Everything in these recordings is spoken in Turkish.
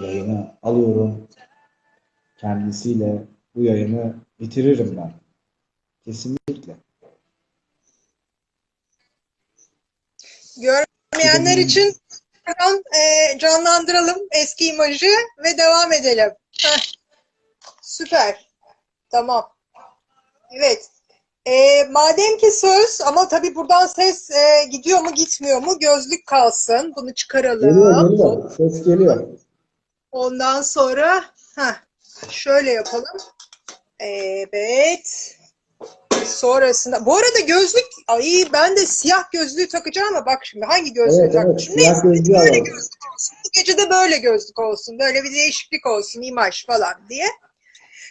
yayını alıyorum. Kendisiyle bu yayını bitiririm ben. Kesinlikle. Görmeyenler için hemen, e, canlandıralım eski imajı ve devam edelim. Heh. Süper. Tamam. Evet. E, madem ki söz ama tabii buradan ses e, gidiyor mu gitmiyor mu gözlük kalsın. Bunu çıkaralım. Geliyor, geliyor. Ses geliyor. Ondan sonra heh, şöyle yapalım. Evet. Sonrasında bu arada gözlük ay ben de siyah gözlüğü takacağım ama bak şimdi hangi gözlüğü Evet, evet. takmışım? Siyah Neyse gözlüğü böyle alalım. gözlük olsun. Bu gece de böyle gözlük olsun. Böyle bir değişiklik olsun imaj falan diye.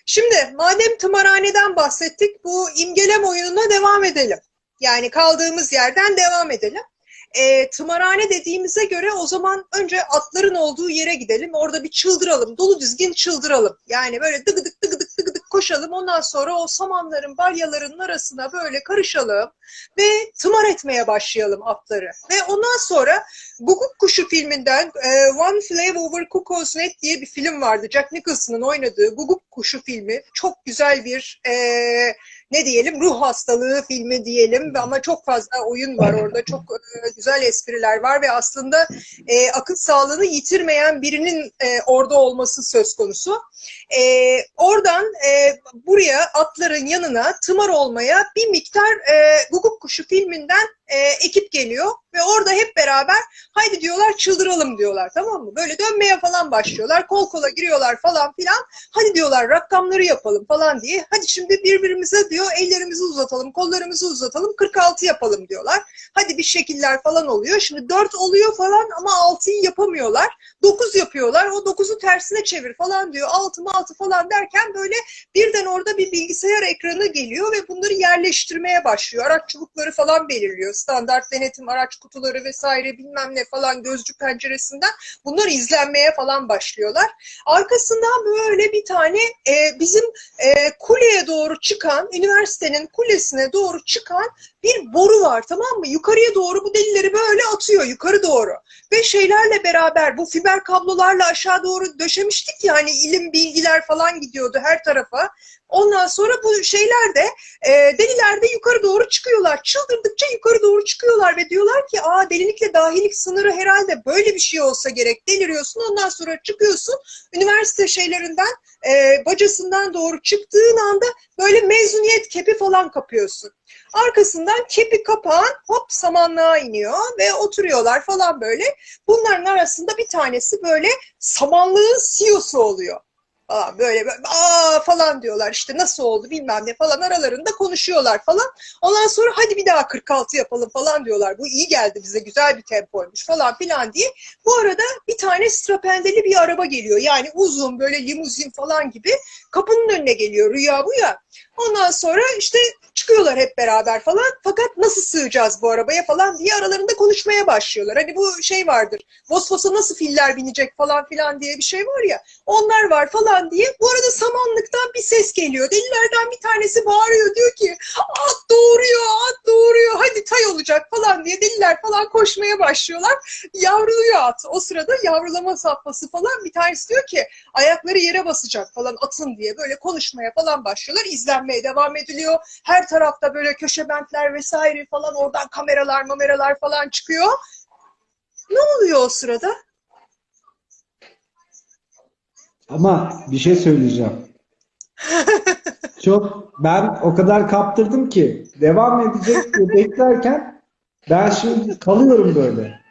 Şimdi madem tımarhaneden bahsettik bu imgelem oyununa devam edelim. Yani kaldığımız yerden devam edelim. E, tımarhane dediğimize göre o zaman önce atların olduğu yere gidelim. Orada bir çıldıralım. Dolu dizgin çıldıralım. Yani böyle dıgıdık dıgıdık dıgıdık koşalım. Ondan sonra o samanların, balyaların arasına böyle karışalım. Ve tımar etmeye başlayalım atları. Ve ondan sonra Guguk Kuşu filminden e, One Flew Over Cuckoo's Nest diye bir film vardı. Jack Nicholson'ın oynadığı Guguk Kuşu filmi. Çok güzel bir e, ne diyelim? Ruh hastalığı filmi diyelim. Ama çok fazla oyun var orada. Çok e, güzel espriler var ve aslında e, akıl sağlığını yitirmeyen birinin e, orada olması söz konusu. E, oradan e, buraya atların yanına tımar olmaya bir miktar e, Guguk Kuşu filminden e, ekip geliyor ve orada hep beraber haydi diyorlar çıldıralım diyorlar tamam mı? Böyle dönmeye falan başlıyorlar kol kola giriyorlar falan filan hadi diyorlar rakamları yapalım falan diye hadi şimdi birbirimize diyor ellerimizi uzatalım kollarımızı uzatalım 46 yapalım diyorlar. Hadi bir şekiller falan oluyor. Şimdi 4 oluyor falan ama 6'yı yapamıyorlar. 9 yapıyorlar. O 9'u tersine çevir falan diyor. 6 mı 6 falan derken böyle birden orada bir bilgisayar ekranı geliyor ve bunları yerleştirmeye başlıyor. Araç çubukları falan belirliyor. Standart denetim araç kutuları vesaire bilmem ne falan gözcü penceresinden bunlar izlenmeye falan başlıyorlar. Arkasından böyle bir tane e, bizim e, kuleye doğru çıkan, üniversitenin kulesine doğru çıkan bir boru var tamam mı? Yukarıya doğru bu delileri böyle atıyor yukarı doğru. Ve şeylerle beraber bu fiber kablolarla aşağı doğru döşemiştik ya hani ilim bilgiler falan gidiyordu her tarafa. Ondan sonra bu şeyler de e, deliler de yukarı doğru çıkıyorlar. Çıldırdıkça yukarı doğru çıkıyorlar ve diyorlar ki aa delilikle dahilik sınırı herhalde böyle bir şey olsa gerek. Deliriyorsun ondan sonra çıkıyorsun üniversite şeylerinden e, bacasından doğru çıktığın anda böyle mezuniyet kepi falan kapıyorsun. Arkasından kepi kapan hop samanlığa iniyor ve oturuyorlar falan böyle. Bunların arasında bir tanesi böyle samanlığın CEO'su oluyor. Falan böyle, aa falan diyorlar işte nasıl oldu bilmem ne falan aralarında konuşuyorlar falan. Ondan sonra hadi bir daha 46 yapalım falan diyorlar. Bu iyi geldi bize güzel bir tempoymuş falan filan diye. Bu arada bir tane strapendeli bir araba geliyor. Yani uzun böyle limuzin falan gibi kapının önüne geliyor rüya bu ya. Ondan sonra işte çıkıyorlar hep beraber falan. Fakat nasıl sığacağız bu arabaya falan diye aralarında konuşmaya başlıyorlar. Hani bu şey vardır. Vosvos'a nasıl filler binecek falan filan diye bir şey var ya. Onlar var falan diye. Bu arada samanlıktan bir ses geliyor. Delilerden bir tanesi bağırıyor. Diyor ki at doğuruyor, at doğuruyor. Hadi tay olacak falan diye deliler falan koşmaya başlıyorlar. Yavruluyor at. O sırada yavrulama safhası falan. Bir tanesi diyor ki ayakları yere basacak falan atın diye böyle konuşmaya falan başlıyorlar. İzlenmeye devam ediliyor. Her tarafta böyle köşe bentler vesaire falan oradan kameralar mameralar falan çıkıyor. Ne oluyor o sırada? Ama bir şey söyleyeceğim. Çok ben o kadar kaptırdım ki devam edecek diye beklerken ben şimdi kalıyorum böyle.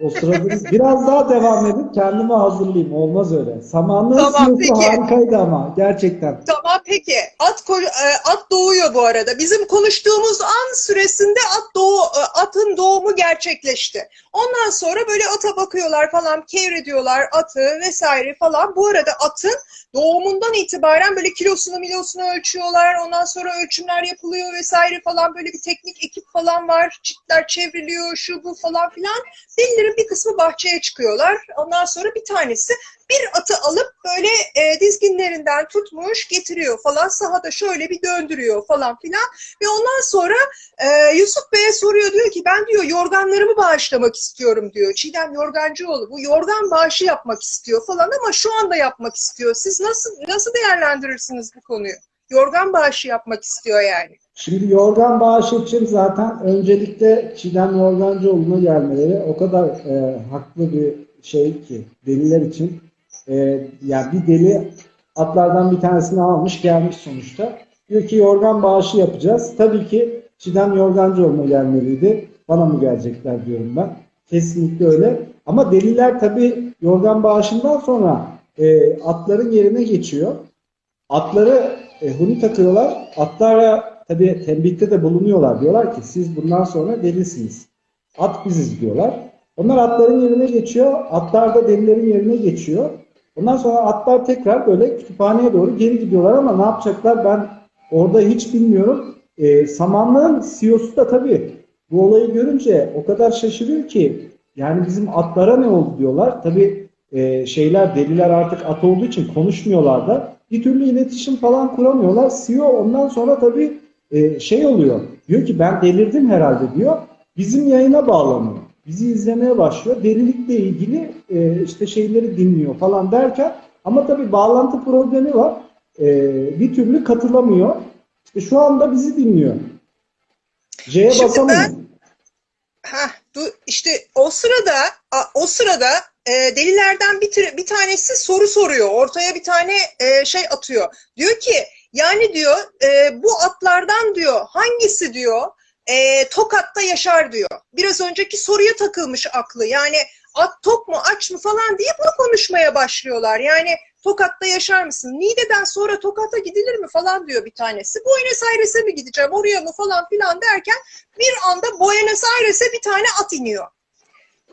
O sırada biraz daha devam edip kendimi hazırlayayım. Olmaz öyle. Samanlığın Tamam, sınıfı peki. harikaydı ama gerçekten. Tamam peki. At e, at doğuyor bu arada. Bizim konuştuğumuz an süresinde at doğu e, atın doğumu gerçekleşti. Ondan sonra böyle ata bakıyorlar falan, kevrediyorlar atı vesaire falan. Bu arada atın doğumundan itibaren böyle kilosunu milosunu ölçüyorlar. Ondan sonra ölçümler yapılıyor vesaire falan. Böyle bir teknik ekip falan var. Çitler çevriliyor, şu bu falan filan. Delileri Delilerin bir kısmı bahçeye çıkıyorlar. Ondan sonra bir tanesi bir atı alıp böyle e, dizginlerinden tutmuş getiriyor falan. Sahada şöyle bir döndürüyor falan filan. Ve ondan sonra e, Yusuf Bey'e soruyor diyor ki ben diyor yorganlarımı bağışlamak istiyorum diyor. Çiğdem Yorgancıoğlu bu yorgan bağışı yapmak istiyor falan ama şu anda yapmak istiyor. Siz nasıl nasıl değerlendirirsiniz bu konuyu? Yorgan bağışı yapmak istiyor yani. Şimdi yorgan bağışı için zaten öncelikle Çiğdem Yorgancıoğlu'na gelmeleri o kadar e, haklı bir şey ki deliler için. E, yani bir deli atlardan bir tanesini almış gelmiş sonuçta. Diyor ki yorgan bağışı yapacağız. Tabii ki Çiğdem Yorgancıoğlu'na gelmeliydi. Bana mı gelecekler diyorum ben. Kesinlikle öyle. Ama deliler tabii yorgan bağışından sonra e, atların yerine geçiyor. Atları e, huni takıyorlar. Atlara tabii tembihte de bulunuyorlar. Diyorlar ki siz bundan sonra delisiniz. At biziz diyorlar. Onlar atların yerine geçiyor. Atlar da delilerin yerine geçiyor. Ondan sonra atlar tekrar böyle kütüphaneye doğru geri gidiyorlar ama ne yapacaklar ben orada hiç bilmiyorum. E, samanlığın CEO'su da tabii bu olayı görünce o kadar şaşırıyor ki yani bizim atlara ne oldu diyorlar. Tabii e, şeyler deliler artık at olduğu için konuşmuyorlar da bir türlü iletişim falan kuramıyorlar. CEO ondan sonra tabii e, şey oluyor. Diyor ki ben delirdim herhalde diyor. Bizim yayına bağlanıyor. Bizi izlemeye başlıyor. Delilikle ilgili e, işte şeyleri dinliyor falan derken ama tabii bağlantı problemi var. E, bir türlü katılamıyor. İşte şu anda bizi dinliyor. C'ye basamıyor. ben- Ha, işte o sırada o sırada e, delilerden bir, tür- bir tanesi soru soruyor. Ortaya bir tane e, şey atıyor. Diyor ki yani diyor e, bu atlardan diyor hangisi diyor e, Tokat'ta yaşar diyor. Biraz önceki soruya takılmış aklı. Yani at tok mu aç mı falan diye bunu konuşmaya başlıyorlar. Yani Tokat'ta yaşar mısın? Niğde'den sonra Tokat'a gidilir mi falan diyor bir tanesi. Buenos Aires'e mi gideceğim oraya mı falan filan derken bir anda Buenos Aires'e bir tane at iniyor.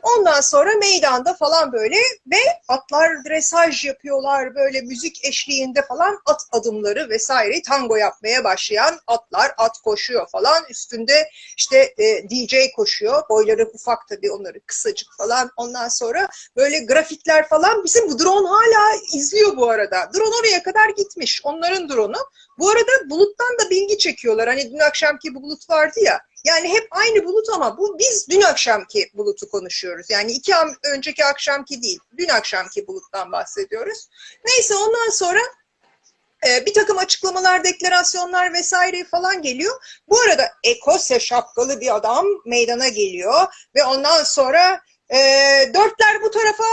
Ondan sonra meydanda falan böyle ve atlar dresaj yapıyorlar böyle müzik eşliğinde falan at adımları vesaire tango yapmaya başlayan atlar at koşuyor falan. Üstünde işte e, DJ koşuyor. Boyları ufak tabii onları kısacık falan. Ondan sonra böyle grafikler falan bizim bu drone hala izliyor bu arada. Drone oraya kadar gitmiş onların drone'u. Bu arada buluttan da bilgi çekiyorlar. Hani dün akşamki bu bulut vardı ya yani hep aynı bulut ama bu biz dün akşamki bulutu konuşuyoruz. Yani iki önceki akşamki değil, dün akşamki buluttan bahsediyoruz. Neyse ondan sonra e, bir takım açıklamalar, deklarasyonlar vesaire falan geliyor. Bu arada Ekose şapkalı bir adam meydana geliyor ve ondan sonra e, dörtler bu tarafa,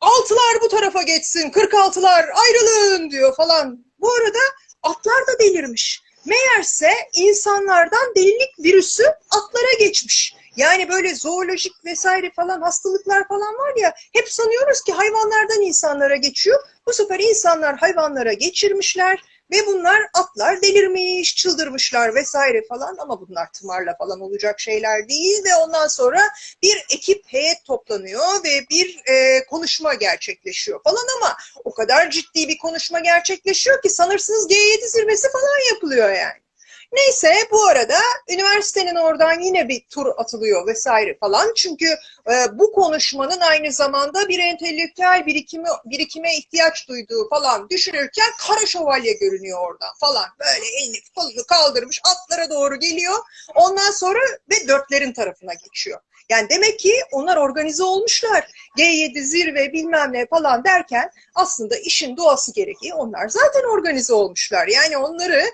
altılar bu tarafa geçsin, 46'lar ayrılın diyor falan. Bu arada atlar da delirmiş. Meğerse insanlardan delilik virüsü atlara geçmiş. Yani böyle zoolojik vesaire falan hastalıklar falan var ya hep sanıyoruz ki hayvanlardan insanlara geçiyor. Bu sefer insanlar hayvanlara geçirmişler ve bunlar atlar delirmiş, çıldırmışlar vesaire falan ama bunlar tımarla falan olacak şeyler değil ve ondan sonra bir ekip heyet toplanıyor ve bir e, konuşma gerçekleşiyor falan ama o kadar ciddi bir konuşma gerçekleşiyor ki sanırsınız G7 zirvesi falan yapılıyor yani. Neyse bu arada üniversitenin oradan yine bir tur atılıyor vesaire falan. Çünkü e, bu konuşmanın aynı zamanda bir entelektüel birikimi, birikime ihtiyaç duyduğu falan düşünürken kara şövalye görünüyor oradan falan. Böyle elini kolunu kaldırmış atlara doğru geliyor. Ondan sonra ve dörtlerin tarafına geçiyor. Yani demek ki onlar organize olmuşlar. G7 zirve bilmem ne falan derken aslında işin doğası gereği onlar zaten organize olmuşlar. Yani onları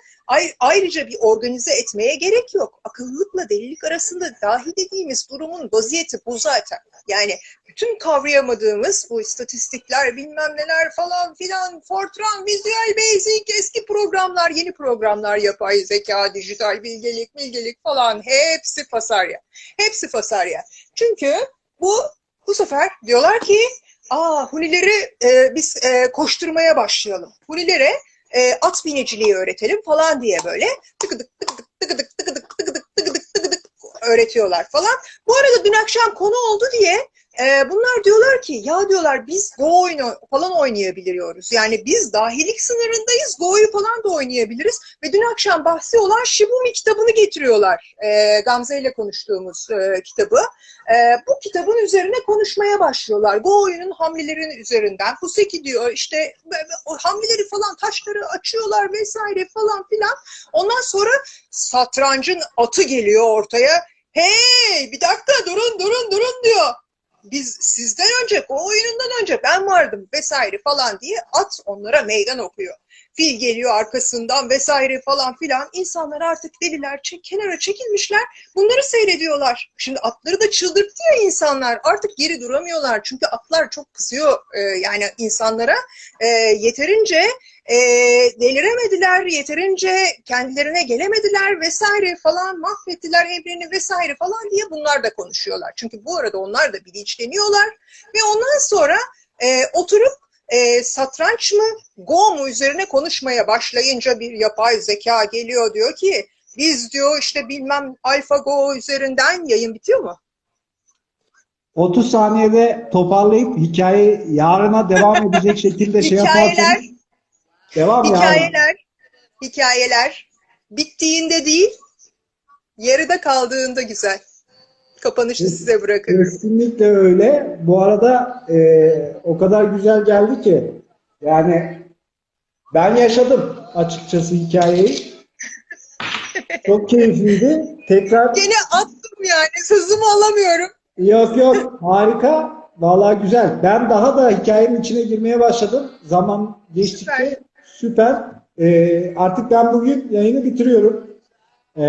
ayrıca bir organize etmeye gerek yok. Akıllılıkla delilik arasında dahi dediğimiz durumun vaziyeti bu zaten. Yani bütün kavrayamadığımız bu istatistikler bilmem neler falan filan Fortran, Visual Basic, eski programlar, yeni programlar, yapay zeka, dijital bilgelik, bilgelik falan hepsi fasarya. Hepsi fasarya. Çünkü bu bu sefer diyorlar ki aa Hunileri e, biz e, koşturmaya başlayalım. Hunilere e, at biniciliği öğretelim falan diye böyle tıkıdık tıkıdık tıkıdık tıkıdık tıkıdık tıkıdık tıkıdık öğretiyorlar falan. Bu arada dün akşam konu oldu diye e, bunlar diyorlar ki ya diyorlar biz Go oyunu falan oynayabiliyoruz. Yani biz dahilik sınırındayız. Go'yu falan da oynayabiliriz. Ve dün akşam bahsi olan Shibumi kitabını getiriyorlar. E, Gamze ile konuştuğumuz e, kitabı. E, bu kitabın üzerine konuşmaya başlıyorlar. Go oyunun hamlelerinin üzerinden. Fuseki diyor işte hamleleri falan taşları açıyorlar vesaire falan filan. Ondan sonra satrancın atı geliyor ortaya. Hey bir dakika durun durun durun diyor. Biz sizden önce o oyunundan önce ben vardım vesaire falan diye at onlara meydan okuyor. Fil geliyor arkasından vesaire falan filan. İnsanlar artık deliler çek, kenara çekilmişler. Bunları seyrediyorlar. Şimdi atları da çıldırttı ya insanlar. Artık geri duramıyorlar. Çünkü atlar çok kızıyor e, yani insanlara. E, yeterince e, deliremediler, yeterince kendilerine gelemediler vesaire falan mahvettiler evreni vesaire falan diye bunlar da konuşuyorlar. Çünkü bu arada onlar da bilinçleniyorlar ve ondan sonra e, oturup e, satranç mı go mu üzerine konuşmaya başlayınca bir yapay zeka geliyor diyor ki biz diyor işte bilmem AlphaGo üzerinden yayın bitiyor mu? 30 saniyede toparlayıp hikaye yarına devam edecek şekilde şey Hikayeler- yaparsanız devam yarın. Hikayeler, hikayeler bittiğinde değil, yarıda kaldığında güzel. Kapanışı size bırakıyorum. Kesinlikle öyle. Bu arada e, o kadar güzel geldi ki yani ben yaşadım açıkçası hikayeyi. Çok keyifliydi. Tekrar Gene attım yani, sözümü alamıyorum. yok yok harika. Vallahi güzel. Ben daha da hikayenin içine girmeye başladım. Zaman geçtikçe süper. E, artık ben bugün yayını bitiriyorum. E,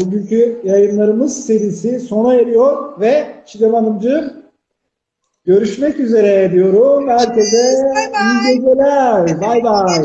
bugünkü yayınlarımız serisi sona eriyor ve Çiğdem Hanımcığım görüşmek üzere diyorum. Herkese Bay bay. iyi geceler. Bay bay.